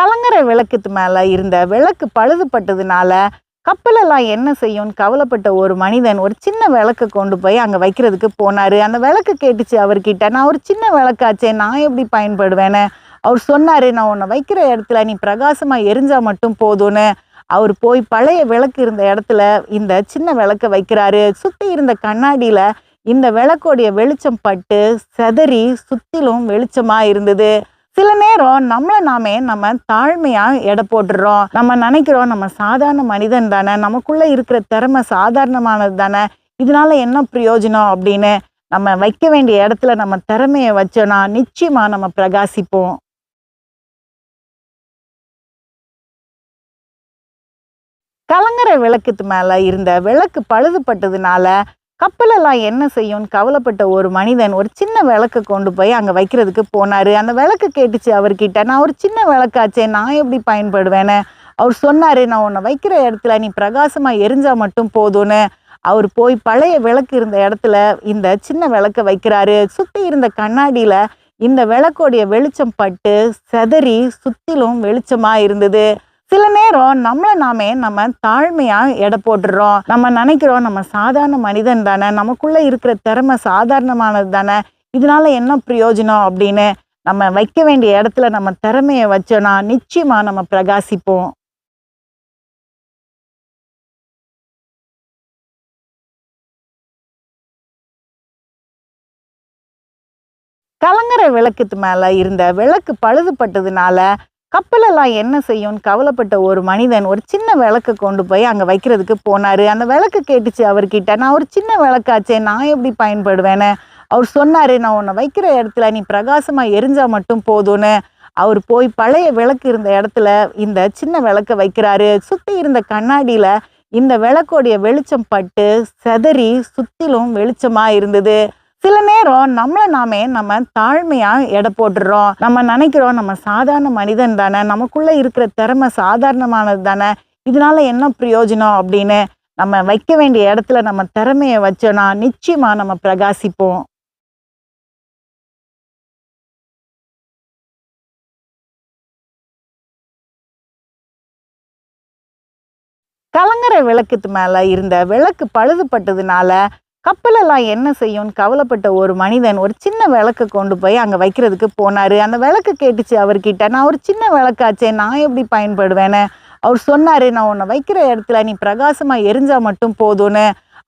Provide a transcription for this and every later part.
கலங்கரை விளக்குத்து மேலே இருந்த விளக்கு பழுதுபட்டதுனால கப்பலெல்லாம் என்ன செய்யும்னு கவலைப்பட்ட ஒரு மனிதன் ஒரு சின்ன விளக்கு கொண்டு போய் அங்கே வைக்கிறதுக்கு போனார். அந்த விளக்கு கேட்டுச்சு அவர்கிட்ட. நான் ஒரு சின்ன விளக்காச்சே நான் எப்படி பயன்படுவேன்னு? அவர் சொன்னார் நான் உன்னை வைக்கிற இடத்துல நீ பிரகாசமாக எரிஞ்சால் மட்டும் போதும்னு. அவர் போய் பழைய விளக்கு இருந்த இடத்துல இந்த சின்ன விளக்க வைக்கிறாரு. சுற்றி இருந்த கண்ணாடியில் இந்த விளக்கோடைய வெளிச்சம் பட்டு செதறி சுத்திலும் வெளிச்சமாக இருந்தது. சில நேரம் நம்மளை நாமே நம்ம தாழ்மையா எடை போட்டுடுறோம் நம்ம நினைக்கிறோம் நம்ம சாதாரண மனிதன் தானே நமக்குள்ள இருக்கிற திறமை சாதாரணமானது தானே இதனால என்ன பிரயோஜனம் அப்படின்னு நம்ம வைக்க வேண்டிய இடத்துல நம்ம திறமையை வச்சோம்னா நிச்சயமா நம்ம பிரகாசிப்போம். கலங்கரை விளக்குத்து மேல இருந்த விளக்கு பழுதுபட்டதுனால கப்பலெல்லாம் என்ன செய்யும்னு கவலைப்பட்ட ஒரு மனிதன் ஒரு சின்ன விளக்கை கொண்டு போய் அங்கே வைக்கிறதுக்கு போனார். அந்த விளக்கு கேட்டுச்சு அவர்கிட்ட. நான் ஒரு சின்ன விளக்காச்சே நான் எப்படி பயன்படுவேன்னு? அவர் சொன்னார் நான் உன்னை வைக்கிற இடத்துல நீ பிரகாசமாக எரிஞ்சால் மட்டும் போதும்னு. அவர் போய் பழைய விளக்கு இருந்த இடத்துல இந்த சின்ன விளக்க வைக்கிறாரு. சுற்றி இருந்த கண்ணாடியில் இந்த விளக்கோடைய வெளிச்சம் பட்டு செதறி சுத்திலும் வெளிச்சமாக இருந்தது. சில நேரம் நம்மளை நாமே நம்ம தாழ்மையா எடை போட்டுடுறோம் நம்ம நினைக்கிறோம் நம்ம சாதாரண மனிதன் தானே. நமக்குள்ள இருக்கிற திறமை சாதாரணமானது தானே. இதனால என்ன பிரயோஜனம் அப்படின்னு நம்ம வைக்க வேண்டிய இடத்துல நம்ம திறமையை வச்சோன்னா நிச்சயமா நம்ம பிரகாசிப்போம். கலங்கரை விளக்குத்து மேல இருந்த விளக்கு பழுதுபட்டதுனால கப்பலெல்லாம் என்ன செய்யும்னு கவலைப்பட்ட ஒரு மனிதன் ஒரு சின்ன விளக்கு கொண்டு போய் அங்கே வைக்கிறதுக்கு போனாரு. அந்த விளக்கு கேட்டுச்சு அவர்கிட்ட. நான் ஒரு சின்ன விளக்காச்சே நான் எப்படி பயன்படுவேன்னு? அவர் சொன்னார் நான் உன்னை வைக்கிற இடத்துல நீ பிரகாசமாக எரிஞ்சால் மட்டும் போதும்னு. அவர் போய் பழைய விளக்கு இருந்த இடத்துல இந்த சின்ன விளக்க வைக்கிறாரு. சுற்றி இருந்த கண்ணாடியில் இந்த விளக்கோடைய வெளிச்சம் பட்டு செதறி சுத்திலும் வெளிச்சமாக இருந்தது. சில நேரம் நம்மளை நாமே நம்ம தாழ்மையா எடை போட்டுடுறோம் நம்ம நினைக்கிறோம் நம்ம சாதாரண மனிதன் தானே நமக்குள்ள இருக்கிற திறமை சாதாரணமானது தானே இதனால என்ன பிரயோஜனம் அப்படின்னு நம்ம வைக்க வேண்டிய இடத்துல நம்ம திறமையை வச்சோம்னா நிச்சயமா நம்ம பிரகாசிப்போம். கலங்கரை விளக்குத்து மேல இருந்த விளக்கு பழுதுபட்டதுனால கப்பலெல்லாம் என்ன செய்யும்னு கவலைப்பட்ட ஒரு மனிதன் ஒரு சின்ன விளக்கு கொண்டு போய் அங்கே வைக்கிறதுக்கு போனார். அந்த விளக்கு கேட்டுச்சு அவர்கிட்ட. நான் ஒரு சின்ன விளக்காச்சே நான் எப்படி பயன்படுவேன்னு அவர் சொன்னார் நான் உன்னை வைக்கிற இடத்துல நீ பிரகாசமாக எரிஞ்சால் மட்டும் போதும்னு.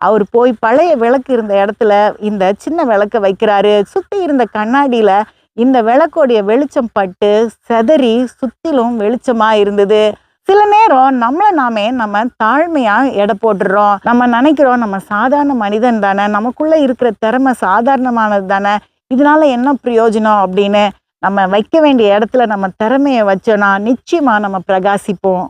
அவர் போய் பழைய விளக்கு இருந்த இடத்துல இந்த சின்ன விளக்க வைக்கிறாரு. சுற்றி இருந்த கண்ணாடியில் இந்த விளக்கோடைய வெளிச்சம் பட்டு செதறி சுத்திலும் வெளிச்சமாக இருந்தது. சில நேரம் நம்மளை நாமே நம்ம தாழ்மையா எடை போட்டுடுறோம் நம்ம நினைக்கிறோம் நம்ம சாதாரண மனிதன் தானே நமக்குள்ள இருக்கிற திறமை சாதாரணமானது தானே இதனால என்ன பிரயோஜனம் அப்படின்னு நம்ம வைக்க வேண்டிய இடத்துல நம்ம திறமையை வச்சோன்னா நிச்சயமா நம்ம பிரகாசிப்போம்.